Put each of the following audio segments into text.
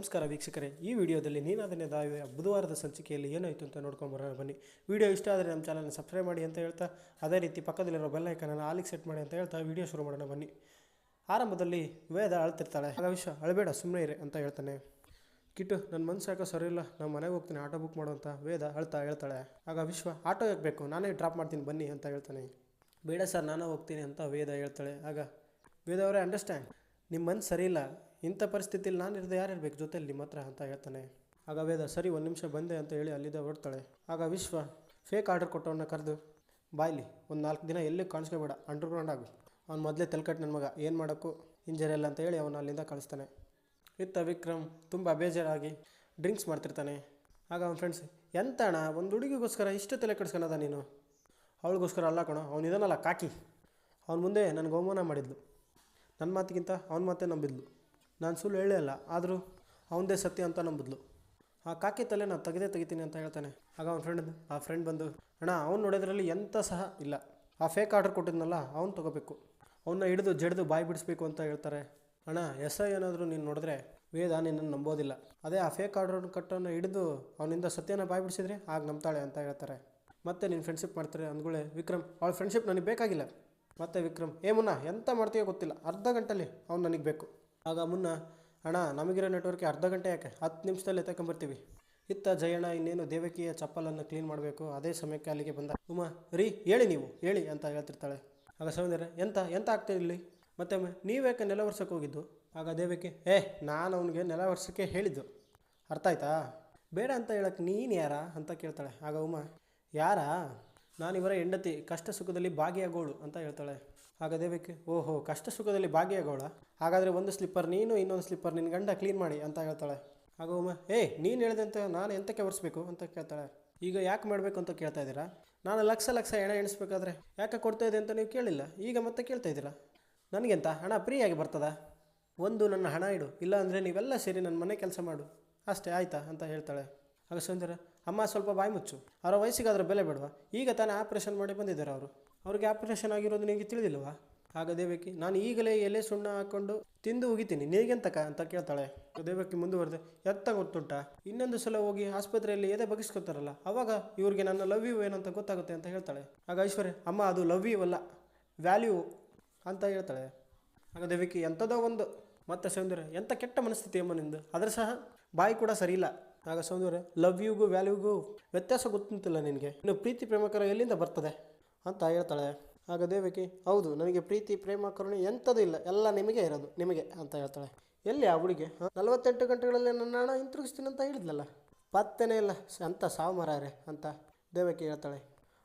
ನಮಸ್ಕಾರ ವೀಕ್ಷಕರೇ, ಈ ವಿಡಿಯೋದಲ್ಲಿ ನೀನಾದನೇ ದಾವೆ, ಬುಧವಾರದ ಸಂಚಿಕೆಯಲ್ಲಿ ಏನಾಯಿತು ಅಂತ ನೋಡ್ಕೊಂಡು ಬರೋಣ ಬನ್ನಿ. ವಿಡಿಯೋ ಇಷ್ಟ ಆದರೆ ನಮ್ಮ ಚಾನಲ್ನ ಸಬ್ಸ್ಕ್ರೈಬ್ ಮಾಡಿ ಅಂತ ಹೇಳ್ತಾ, ಅದೇ ರೀತಿ ಪಕ್ಕದಲ್ಲಿರೋ ಬೆಲ್ ಐಕನನ್ನು ಆಲಿಗೆ ಸೆಟ್ ಮಾಡಿ ಅಂತ ಹೇಳ್ತಾ ವಿಡಿಯೋ ಶುರು ಮಾಡೋಣ ಬನ್ನಿ. ಆರಂಭದಲ್ಲಿ ವೇದ ಅಳ್ತಿರ್ತಾಳೆ. ಆಗ ವಿಶ್ವ ಅಳಬೇಡ ಸುಮ್ಮನೆ ಇರಿ ಅಂತ ಹೇಳ್ತಾನೆ. ಕಿಟ್ಟು ನನ್ನ ಮನ್ಸು ಯಾಕೋ ಸರಿ ಇಲ್ಲ, ನಾನು ಮನೆಗೆ ಹೋಗ್ತೀನಿ, ಆಟೋ ಬುಕ್ ಮಾಡು ಅಂತ ವೇದ ಅಳ್ತಾ ಹೇಳ್ತಾಳೆ. ಆಗ ವಿಶ್ವ, ಆಟೋ ಯಾಕೆ ಬೇಕು? ನಾನೇ ಡ್ರಾಪ್ ಮಾಡ್ತೀನಿ, ಬನ್ನಿ ಅಂತ ಹೇಳ್ತಾನೆ. ಬೇಡ ಸರ್, ನಾನು ಹೋಗ್ತೀನಿ ಅಂತ ವೇದ ಹೇಳ್ತಾಳೆ. ಆಗ ವೇದ ಅವರೇ ಅಂಡರ್ಸ್ಟ್ಯಾಂಡ್ ನಿಮ್ಮ ಮನ್ಸು ಸರಿ ಇಲ್ಲ ಇಂಥ ಇರೋದು ಯಾರು ಇರಬೇಕು ಜೊತೆಲಿ ನಿಮ್ಮ ಹತ್ರ ಅಂತ ಹೇಳ್ತಾನೆ. ಆಗ ವೇದ, ಸರಿ, ಒಂದು ನಿಮಿಷ ಬಂದೆ ಅಂತ ಹೇಳಿ ಅಲ್ಲಿದ್ದ ಹೊರಡ್ತಾಳೆ ಆಗ ವಿಶ್ವ ಫೇಕ್ ಆರ್ಡರ್ ಕೊಟ್ಟವನ್ನ ಕರೆದು, ಬಾಯ್ಲಿ, ಒಂದು ನಾಲ್ಕು ದಿನ ಎಲ್ಲೂ ಕಾಣಿಸ್ಕೋಬೇಡ ಅಂಡರ್ಗ್ರೌಂಡ್ ಆಗು. ಅವ್ನು ಮೊದಲೇ ತಲೆಕಟ್ಟು ನನ್ನ ಮಗ, ಏನು ಮಾಡೋಕ್ಕೂ ಇಂಜರಿ ಇಲ್ಲ ಅಂತ ಹೇಳಿ ಅವನು ಅಲ್ಲಿಂದ ಕಳಿಸ್ತಾನೆ. ಇತ್ತ ವಿಕ್ರಮ್ ತುಂಬ ಬೇಜಾರಾಗಿ ಡ್ರಿಂಕ್ಸ್ ಮಾಡ್ತಿರ್ತಾನೆ. ಆಗ ಅವನ ಫ್ರೆಂಡ್ಸ್ ಎಂತ ಅಣ್ಣ, ಒಂದು ಹುಡುಗಿಗೋಸ್ಕರ ಇಷ್ಟು ತಲೆ ಕೆಡ್ಸ್ಕೊಳದ ನೀನು? ಅವಳಿಗೋಸ್ಕರ ಅಲ್ಲ ಕಣೋ, ಅವ್ನು ಇದನ್ನಲ್ಲ, ಕಾಕಿ. ಅವನ ಮುಂದೆ ನನಗೆ ಅವಮಾನ ಮಾಡಿದ್ಲು. ನನ್ನ ಮಾತಿಗಿಂತ ಅವನ ಮಾತೇ ನಂಬಿದ್ಲು. ನಾನು ಸುಳ್ಳು ಹೇಳೇ ಅಲ್ಲ, ಆದರೂ ಅವನದೇ ಸತ್ಯ ಅಂತ ನಂಬಿದ್ಲು. ಆ ಕಾಕಿ ತಲೆ ನಾನು ತೆಗೆದೇ ತೆಗಿತೀನಿ ಅಂತ ಹೇಳ್ತಾನೆ. ಆಗ ಅವನ ಫ್ರೆಂಡ್ ಆ ಫ್ರೆಂಡ್ ಬಂದು, ಅಣ್ಣ, ಅವ್ನು ನೋಡೋದ್ರಲ್ಲಿ ಎಂಥ ಸಹ ಇಲ್ಲ. ಆ ಫೇಕ್ ಆರ್ಡರ್ ಕೊಟ್ಟಿದ್ನಲ್ಲ, ಅವ್ನು ತೊಗೋಬೇಕು. ಅವನ್ನ ಹಿಡಿದು ಜಡ್ದು ಬಾಯಿ ಬಿಡಿಸ್ಬೇಕು ಅಂತ ಹೇಳ್ತಾರೆ. ಅಣ್ಣ, ಎಸ್ ಐ ಏನಾದರೂ ನೀನು ನೋಡಿದ್ರೆ ವೇದ ನಿನ್ನನ್ನು ನಂಬೋದಿಲ್ಲ. ಅದೇ ಆ ಫೇಕ್ ಆರ್ಡರ್ ಕಟ್ಟನ್ನು ಹಿಡಿದು ಅವನಿಂದ ಸತ್ಯನ ಬಾಯಿ ಬಿಡಿಸಿದ್ರೆ ಆಗ ನಂಬ್ತಾಳೆ ಅಂತ ಹೇಳ್ತಾರೆ. ಮತ್ತೆ ನೀನು ಫ್ರೆಂಡ್ಶಿಪ್ ಮಾಡ್ತಾರೆ ಅಂದ್ಗಳೇ, ವಿಕ್ರಮ್, ಅವಳ ಫ್ರೆಂಡ್ಶಿಪ್ ನನಗೆ ಬೇಕಾಗಿಲ್ಲ. ಮತ್ತೆ ವಿಕ್ರಮ್, ಏ ಮುನ್ನ, ಎಂತ ಮಾಡ್ತೀಯೋ ಗೊತ್ತಿಲ್ಲ. ಅರ್ಧ ಗಂಟೆಲಿ ಅವ್ನು ನನಗೆ ಬೇಕು. ಆಗ ಮುನ್ನ, ಅಣ್ಣ, ನಮಗಿರೋ ನೆಟ್ವರ್ಕ್ಗೆ ಅರ್ಧ ಗಂಟೆ ಯಾಕೆ? ಹತ್ತು ನಿಮಿಷದಲ್ಲಿ ಎತ್ತಕೊಂಬರ್ತೀವಿ ಇತ್ತ ಜಯಣ್ಣ ಇನ್ನೇನು ದೇವಕಿಯ ಚಪ್ಪಲನ್ನು ಕ್ಲೀನ್ ಮಾಡಬೇಕು, ಅದೇ ಸಮಯಕ್ಕೆ ಅಲ್ಲಿಗೆ ಬಂದ. ಉಮಾ, ರೀ, ಹೇಳಿ ನೀವು, ಹೇಳಿ, ಅಂತ ಹೇಳ್ತಿರ್ತಾಳೆ. ಆಗ ಸೌಂದರ್ಯ, ಎಂತ ಎಂತ ಆಗ್ತಾ ಇಲ್ಲಿ? ಮತ್ತೆ ನೀವ್ಯಾಕೆ ನೆಲ ವರ್ಷಕ್ಕೆ ಹೋಗಿದ್ದು? ಆಗ ದೇವಕಿ, ಏ, ನಾನು ಅವನಿಗೆ ನೆಲ ವರ್ಷಕ್ಕೆ ಹೇಳಿದ್ದು. ಅರ್ಥ ಆಯ್ತಾ? ಬೇಡ ಅಂತ ಹೇಳಕ್ಕೆ ನೀನು ಯಾರ? ಅಂತ ಕೇಳ್ತಾಳೆ. ಆಗ ಉಮಾ, ಯಾರಾ? ನಾನು ಇವರ ಹೆಂಡತಿ ಕಷ್ಟ ಸುಖದಲ್ಲಿ ಭಾಗಿಯಾಗೋಳು, ಅಂತ ಹೇಳ್ತಾಳೆ. ಆಗ ದೇವಕ್ಕೆ ಓಹೋ ಕಷ್ಟ ಸುಖದಲ್ಲಿ ಭಾಗಿಯಾಗೋಳ ಹಾಗಾದರೆ ಒಂದು ಸ್ಲಿಪ್ಪರ್ ನೀನು, ಇನ್ನೊಂದು ಸ್ಲಿಪ್ಪರ್ ನಿನ್ನ ಗಂಡ ಕ್ಲೀನ್ ಮಾಡಿ ಅಂತ ಹೇಳ್ತಾಳೆ. ಆಗ ಉಮಾ ಏಯ್ ನೀನು ಹೇಳಿದಂತೆ ನಾನು ಎಂತಕ್ಕೆ ಒರೆಸ್ಬೇಕು ಅಂತ ಕೇಳ್ತಾಳೆ. ಈಗ ಯಾಕೆ ಮಾಡಬೇಕು? ಅಂತ ಕೇಳ್ತಾ ಇದ್ದೀರಾ? ನಾನು ಲಕ್ಷ ಲಕ್ಷ ಹಣ ಎಣಿಸ್ಬೇಕಾದ್ರೆ ಯಾಕೆ ಕೊಡ್ತಾ ಇದೆ ಅಂತ ನೀವು ಕೇಳಿಲ್ಲ? ಈಗ ಮತ್ತೆ ಕೇಳ್ತಾ ಇದ್ದೀರಾ? ನನಗೆಂತ ಹಣ ಫ್ರೀಯಾಗಿ ಬರ್ತದಾ? ಒಂದು, ನನ್ನ ಹಣ ಇಡು. ಇಲ್ಲ ಅಂದರೆ ನೀವೆಲ್ಲ ಸೇರಿ ನನ್ನ ಮನೆ ಕೆಲಸ ಮಾಡು. ಅಷ್ಟೇ, ಆಯ್ತಾ? ಅಂತ ಹೇಳ್ತಾಳೆ. ಆಗ ಸುಂದರ ಅಮ್ಮ ಸ್ವಲ್ಪ ಬಾಯಿ ಮುಚ್ಚು. ಅವರ ವಯಸ್ಸಿಗಾದ್ರೆ ಬೆಲೆ ಬೇಡವಾ? ಈಗ ತಾನೇ ಆಪ್ರೇಷನ್ ಮಾಡಿ ಬಂದಿದ್ದಾರೆ ಅವರು. ಅವ್ರಿಗೆ ಆಪ್ರೇಷನ್ ಆಗಿರೋದು ನಿನಗೆ ತಿಳಿದಿಲ್ವಾ? ಆಗ ದೇವಕಿ, ನಾನು ಈಗಲೇ ಎಲೆ ಸುಣ್ಣ ಹಾಕ್ಕೊಂಡು ತಿಂದು ಉಗಿತೀನಿ. ನೀಗೆಂತಕ ಅಂತ ಕೇಳ್ತಾಳೆ. ದೇವಕಿ ಮುಂದುವರೆದು, ಎತ್ತ ಗೊತ್ತುಂಟ? ಇನ್ನೊಂದು ಸಲ ಹೋಗಿ ಆಸ್ಪತ್ರೆಯಲ್ಲಿ ಎದೆ ಬಗ್ಗಿಸ್ಕೊತಾರಲ್ಲ, ಅವಾಗ ಇವ್ರಿಗೆ ನನ್ನ ಲವ್ ಯು ಏನಂತ ಗೊತ್ತಾಗುತ್ತೆ ಅಂತ ಹೇಳ್ತಾಳೆ. ಆಗ ಐಶ್ವರ್ಯ, ಅಮ್ಮ, ಅದು ಲವ್ ಯು ಅಲ್ಲ ವ್ಯಾಲ್ಯೂ ಅಂತ ಹೇಳ್ತಾಳೆ. ಆಗ ದೇವಕಿ, ಎಂಥದೋ ಒಂದು. ಮತ್ತೆ ಸೌಂದರ್ಯ, ಎಂಥ ಕೆಟ್ಟ ಮನಸ್ಥಿತಿ ಅಮ್ಮ ನಿಂದು? ಅದ್ರ ಸಹ ಬಾಯಿ ಕೂಡ ಸರಿ ಇಲ್ಲ. ಆಗ ಸೌಂದರ್ಯ ಲವ್ ಯುಗೂ ವ್ಯಾಲ್ಯೂಗೂ ವ್ಯತ್ಯಾಸ ಗೊತ್ತಿಲ್ಲ ನಿನಗೆ. ಇನ್ನು ಪ್ರೀತಿ ಪ್ರೇಮಕರ ಎಲ್ಲಿಂದ ಬರ್ತದೆ? ಅಂತ ಹೇಳ್ತಾಳೆ. ಆಗ ದೇವಕಿ, ಹೌದು, ನನಗೆ ಪ್ರೀತಿ, ಪ್ರೇಮ, ಕರುಣೆ ಎಂಥದ್ದು ಇಲ್ಲ. ಎಲ್ಲ ನಿಮಗೆ ಇರೋದು, ನಿಮಗೆ ಅಂತ ಹೇಳ್ತಾಳೆ. ಎಲ್ಲಿ ಆ ಹುಡುಗಿ? ನಲವತ್ತೆಂಟು ಗಂಟೆಗಳಲ್ಲಿ ನನ್ನ ಹಣ ಹಿಂತಿರುಗಿಸ್ತೀನಿ ಅಂತ ಹೇಳಿದ್ಲಲ್ಲ? ಪತ್ತೆನೇ ಇಲ್ಲ. ಅಂತ ಸಾವು ಮರಾರೆ ಅಂತ ದೇವಕಿ ಹೇಳ್ತಾಳೆ.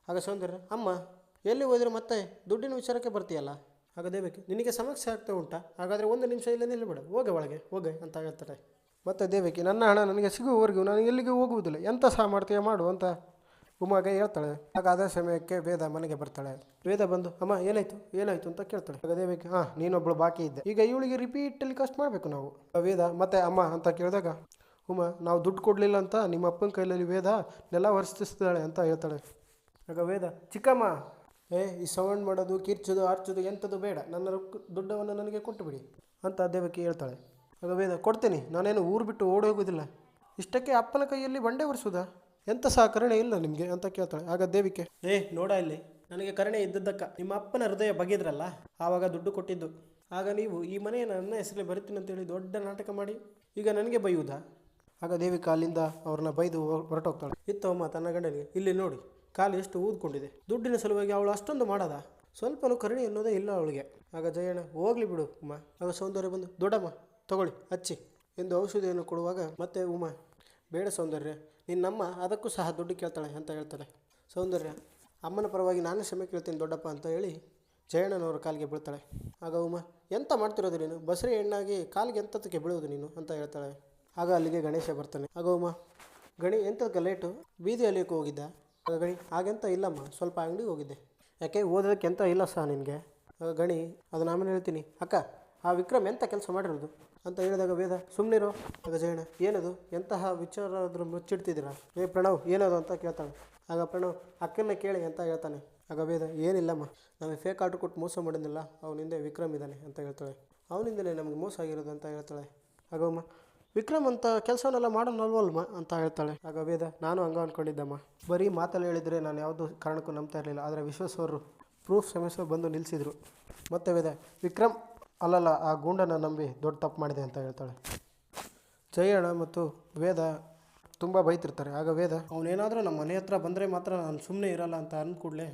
ಆಗ ಸೌಂದರ್ಯ ಅಮ್ಮ, ಎಲ್ಲಿ ಹೋದ್ರೆ ಮತ್ತೆ ದುಡ್ಡಿನ ವಿಚಾರಕ್ಕೆ ಬರ್ತೀಯಲ್ಲ? ಆಗ ದೇವಕಿ, ನಿನಗೆ ಸಮಸ್ಯೆ ಆಗ್ತಾ ಉಂಟಾ? ಹಾಗಾದರೆ ಒಂದು ನಿಮಿಷ ಇಲ್ಲೇ ನಿಲ್ಲಬೇಡ. ಹೋಗೆ ಒಳಗೆ, ಹೋಗೆ ಅಂತ ಹೇಳ್ತಾರೆ ಮತ್ತೆ ದೇವಕಿ, ನನ್ನ ಹಣ ನನಗೆ ಸಿಗುವವರೆಗೂ ನಾನು ಎಲ್ಲಿಗೆ ಹೋಗುವುದಿಲ್ಲ? ಎಂಥ ಸಹ ಮಾಡು ಅಂತ ಉಮಾಗೆ ಹೇಳ್ತಾಳೆ. ಆಗ ಅದೇ ಸಮಯಕ್ಕೆ ವೇದ ಮನೆಗೆ ಬರ್ತಾಳೆ. ವೇದ ಬಂದು, ಅಮ್ಮ, ಏನಾಯ್ತು? ಏನಾಯ್ತು? ಅಂತ ಕೇಳ್ತಾಳೆ. ಆಗ ದೇವಕಿ ಹಾಂ ನೀನೊಬ್ಳು ಬಾಕಿ ಇದ್ದೆ. ಈಗ ಇವಳಿಗೆ ರಿಪೀಟ್ ಟೆಲಿಕಾಸ್ಟ್ ಮಾಡಬೇಕು ನಾವು. ವೇದ, ಮತ್ತೆ ಅಮ್ಮ? ಅಂತ ಕೇಳಿದಾಗ, ಉಮ, ನಾವು ದುಡ್ಡು ಕೊಡಲಿಲ್ಲ ಅಂತ ನಿಮ್ಮ ಅಪ್ಪನ ಕೈಯಲ್ಲಿ ವೇದ ನೆಲ ವರ್ತಿಸ್ತಾಳೆ ಅಂತ ಹೇಳ್ತಾಳೆ. ಆಗ ವೇದ, ಚಿಕ್ಕಮ್ಮ, ಏ, ಈ ಸೌಂಡ್ ಮಾಡೋದು, ಕಿರ್ಚೋದು, ಆರ್ಚೋದು ಎಂಥದ್ದು ಬೇಡ. ನನ್ನ ದುಡ್ಡವನ್ನು ನನಗೆ ಕೊಟ್ಟುಬಿಡಿ. ಅಂತ ದೇವಕಿ ಹೇಳ್ತಾಳೆ. ಆಗ ಕೊಡ್ತೇನೆ. ನಾನೇನು ಊರು ಬಿಟ್ಟು ಓಡಿ ಹೋಗೋದಿಲ್ಲ ಇಷ್ಟಕ್ಕೆ ಅಪ್ಪನ ಕೈಯಲ್ಲಿ ಬಂಡೆ ಒರೆಸೋದಾ ಎಂಥ ಸಹ ಕರುಣೆ ಇಲ್ಲ ನಿಮಗೆ? ಅಂತ ಕೇಳ್ತಾಳೆ. ಆಗ ದೇವಿಕೆ, ಏ, ನೋಡ ಇಲ್ಲಿ. ನನಗೆ ಕರುಣೆ ಇದ್ದದ್ದಕ್ಕ. ನಿಮ್ಮ ಅಪ್ಪನ ಹೃದಯ ಬಗೆದ್ರಲ್ಲ? ಆವಾಗ ದುಡ್ಡು ಕೊಟ್ಟಿದ್ದು. ಆಗ ನೀವು ಈ ಮನೆಯ ನನ್ನ ಹೆಸರಲ್ಲಿ ಅಂತ ಅಂತೇಳಿ ದೊಡ್ಡ ನಾಟಕ ಮಾಡಿ. ಈಗ ನನಗೆ ಬೈಯುವುದಾ? ಆಗ ದೇವಿ ಅಲ್ಲಿಂದ ಅವ್ರನ್ನ ಬೈದು ಹೊರ- ಹೊರಟೋಗ್ತಾಳೆ. ಇತ್ತವಮ್ಮ ತನ್ನ ಗಂಡನಿಗೆ, ಇಲ್ಲಿ ನೋಡಿ, ಕಾಲು ಎಷ್ಟು ಊದ್ಕೊಂಡಿದೆ. ದುಡ್ಡಿನ ಸಲುವಾಗಿ ಅವಳು ಅಷ್ಟೊಂದು ಮಾಡದ? ಸ್ವಲ್ಪನೂ ಕರುಣೆ ಅನ್ನೋದೇ ಇಲ್ಲ ಅವಳಿಗೆ. ಆಗ ಜಯಣ್ಣ, ಹೋಗ್ಲಿ ಬಿಡು ಅಮ್ಮ ಆಗ ಸೌಂದರ್ಯ ಬಂದು, ದೊಡ್ಡಮ್ಮ ತಗೊಳ್ಳಿ ಹಚ್ಚಿ ಎಂದು ಔಷಧಿಯನ್ನು ಕೊಡುವಾಗ, ಮತ್ತೆ ಉಮಾ, ಬೇಡ ಸೌಂದರ್ಯ ನಿನ್ನಮ್ಮ ಅದಕ್ಕೂ ಸಹ ದುಡ್ಡು ಕೇಳ್ತಾಳೆ ಅಂತ ಹೇಳ್ತಾಳೆ. ಸೌಂದರ್ಯ, ಅಮ್ಮನ ಪರವಾಗಿ ನಾನು ಕ್ಷಮೆ ಕೇಳ್ತೀನಿ ದೊಡ್ಡಪ್ಪ ಅಂತ ಹೇಳಿ ಜಯಣ್ಣನವರ ಕಾಲಿಗೆ ಬೀಳ್ತಾಳೆ. ಆಗ ಉಮಾ, ಎಂತ ಮಾಡ್ತಿರೋದು ನೀನು? ಬಸರಿ ಹೆಣ್ಣಾಗಿ ಕಾಲಿಗೆ ಎಂಥದಕ್ಕೆ ಬೀಳೋದು ನೀನು? ಅಂತ ಹೇಳ್ತಾಳೆ. ಆಗ ಅಲ್ಲಿಗೆ ಗಣೇಶ ಬರ್ತಾನೆ. ಆಗ ಉಮಾ, ಗಣಿ ಎಂಥದಕ್ಕೆ ಲೇಟು? ಬೀದಿ ಅಲ್ಲಿಗೆ ಹೋಗಿದ್ದ? ಆಗ ಗಣಿ, ಹಾಗೆಂತ ಇಲ್ಲಮ್ಮ, ಸ್ವಲ್ಪ ಅಂಗಡಿಗೆ ಹೋಗಿದ್ದೆ. ಯಾಕೆ, ಓದೋದಕ್ಕೆ ಎಂತ ಇಲ್ಲ ಸಹ ನಿನಗೆ? ಆಗ ಗಣಿ, ಅದು ನಾನು ಹೇಳ್ತೀನಿ? ಅಕ್ಕ, ಆ ವಿಕ್ರಮ್ ಎಂಥ ಕೆಲಸ ಮಾಡಿರೋದು? ಅಂತ ಹೇಳಿದಾಗ ವೇದ ಸುಮ್ಮನಿರೋ ಆಗ ಜಯಣ್ಣ, ಏನದು? ಎಂತಹ ವಿಚಾರ ಆದರೂ ಮುಚ್ಚಿಡ್ತಿದ್ದೀರಾ? ಏ ಪ್ರಣವ್, ಏನದು ಅಂತ ಕೇಳ್ತಾನೆ. ಆಗ ಪ್ರಣವ್ ಅಕ್ಕನ ಕೇಳಿ ಅಂತ ಹೇಳ್ತಾನೆ? ಆಗ ವೇದ, ಏನಿಲ್ಲಮ್ಮ, ನಮಗೆ ಫೇಕ್ ಆರ್ಡ್ರ್ ಕೊಟ್ಟು ಮೋಸ ಮಾಡಿದ್ನಲ್ಲ ಅವನಿಂದ ವಿಕ್ರಮ್ ಇದ್ದಾನೆ ಅಂತ ಹೇಳ್ತಾಳೆ. ಅವನಿಂದಲೇ ನಮಗೆ ಮೋಸ ಆಗಿರೋದು ಅಂತ ಹೇಳ್ತಾಳೆ. ಆಗ ಅಮ್ಮ ವಿಕ್ರಮ್ ಅಂತ ಕೆಲಸವನ್ನೆಲ್ಲ ಮಾಡೋಣಲ್ವಲ್ಮ ಅಂತ ಹೇಳ್ತಾಳೆ. ಆಗ ವೇದ, ನಾನು ಹಂಗ ಅಂದ್ಕೊಂಡಿದ್ದಮ್ಮ ಬರೀ ಮಾತಲ್ಲಿ ಹೇಳಿದರೆ ನಾನು ಯಾವುದೂ ಕಾರಣಕ್ಕೂ ನಂಬ್ತಾ ಇರಲಿಲ್ಲ, ಆದರೆ ವಿಶ್ವೇಶ್ವರು ಪ್ರೂಫ್ ಸಮಸ್ಯೆ ಬಂದು ನಿಲ್ಲಿಸಿದರು ಮತ್ತೆ ವೇದ, ವಿಕ್ರಮ್ ಅಲ್ಲಲ್ಲ, ಆ ಗೂಂಡನ ನಂಬಿ ದೊಡ್ಡ ತಪ್ಪು ಮಾಡಿದೆ ಅಂತ ಹೇಳ್ತಾಳೆ. ಜಯಣ್ಣ ಮತ್ತು ವೇದ ತುಂಬ ಬೈತಿರ್ತಾರೆ. ಆಗ ವೇದ, ಅವನೇನಾದರೂ ನಮ್ಮ ಮನೆ ಹತ್ರ ಬಂದರೆ ಮಾತ್ರ ನಾನು ಸುಮ್ಮನೆ ಇರಲ್ಲ ಅಂತ ಅಂದ ಕೂಡಲೇ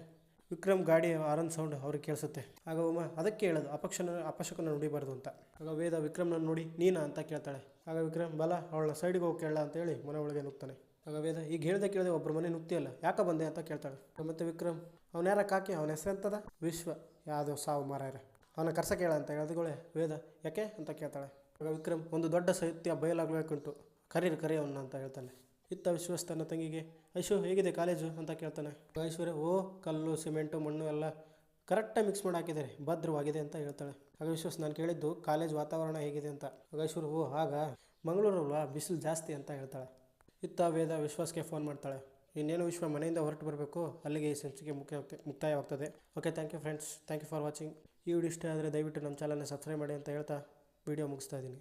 ವಿಕ್ರಮ್ ಗಾಡಿ ಆರನ್ ಸೌಂಡ್ ಅವ್ರಿಗೆ ಕೇಳಿಸುತ್ತೆ. ಆಗ ಒಮ್ಮ ಅದಕ್ಕೆ ಹೇಳೋದು, ಅಪಕ್ಷನ, ಅಪಶಕನ ನುಡಿಬಾರ್ದು ಅಂತ. ಆಗ ವೇದ ವಿಕ್ರಮ್ನ ನೋಡಿ, ನೀನಾ? ಅಂತ ಕೇಳ್ತಾಳೆ. ಆಗ ವಿಕ್ರಮ್, ಬಲ ಅವಳ ಸೈಡಿಗೆ ಹೋಗಿ ಕೇಳ ಅಂತೇಳಿ ಮನೆ ಒಳಗೆ ನುಗ್ತಾನೆ. ಆಗ ವೇದ, ಈಗ ಹೇಳ್ದೆ ಕೇಳಿದೆ ಒಬ್ಬರ ಮನೆ ನುಗ್ತಿಯಲ್ಲ, ಯಾಕ ಬಂದೆ? ಅಂತ ಕೇಳ್ತಾಳೆ. ಮತ್ತು ವಿಕ್ರಮ್, ಅವನ ಯಾರ ಕಾಕಿ? ಅವನ ಹೆಸರು ಅಂತದ ವಿಶ್ವ, ಯಾವುದೋ ಸಾವು ಮಾರಾಯರ. ಅವನ ಕರ್ಸಕ್ಕೆ ಹೇಳ ಅಂತ ಹೇಳಿದಗಳೇ ವೇದ, ಯಾಕೆ? ಅಂತ ಕೇಳ್ತಾಳೆ. ಆಗ ವಿಕ್ರಮ್ ಒಂದು ದೊಡ್ಡ ಸತ್ಯ ಬಯಲಾಗಬೇಕುಂಟು. ಕರೀರಿ, ಕರಿ ಅವನ್ನ ಅಂತ ಹೇಳ್ತಾನೆ. ಇತ್ತ ವಿಶ್ವಾಸ ತನ್ನ ತಂಗಿಗೆ ಐಶು ಹೇಗಿದೆ ಕಾಲೇಜು? ಅಂತ ಕೇಳ್ತಾನೆ. ಐಶ್ವರ್ಯ ಓ, ಕಲ್ಲು, ಸಿಮೆಂಟು, ಮಣ್ಣು ಎಲ್ಲ ಕರೆಕ್ಟಾಗಿ ಮಿಕ್ಸ್ ಮಾಡಿ ಹಾಕಿದ್ದಾರೆ ಭದ್ರವಾಗಿದೆ ಅಂತ ಹೇಳ್ತಾಳೆ. ಆಗ ವಿಶ್ವಾಸ ನಾನು ಕೇಳಿದ್ದು ಕಾಲೇಜ್ ವಾತಾವರಣ ಹೇಗಿದೆ ಅಂತ. ಆಗ ಐಶ್ವರ್ಯ, ಓ ಆಗ ಮಂಗಳೂರಲ್ವಾ? ಬಿಸಿಲು ಜಾಸ್ತಿ ಅಂತ ಹೇಳ್ತಾಳೆ. ಇತ್ತ ವೇದ ವಿಶ್ವಾಸ್ಗೆ ಫೋನ್ ಮಾಡ್ತಾಳೆ. ಇನ್ನೇನು ವಿಶ್ವ ಮನೆಯಿಂದ ಹೊರಟು ಬರಬೇಕು? ಅಲ್ಲಿಗೆ ಈ ಸಂಚಿಕೆ ಮುಖ್ಯ, ಮುಕ್ತಾಯವಾಗ್ತದೆ. Okay thank you friends thank you for watching ಈ ವಿಡಿಯೋ ಇಷ್ಟ ಆದರೆ ದಯವಿಟ್ಟು ನಮ್ಮ ಚಾನಲ್ನ ಸಬ್ಸ್ಕ್ರೈಬ್ ಮಾಡಿ ಅಂತ ಹೇಳ್ತಾ ವಿಡಿಯೋ ಮುಗಿಸ್ತಾ ಇದ್ದೀನಿ.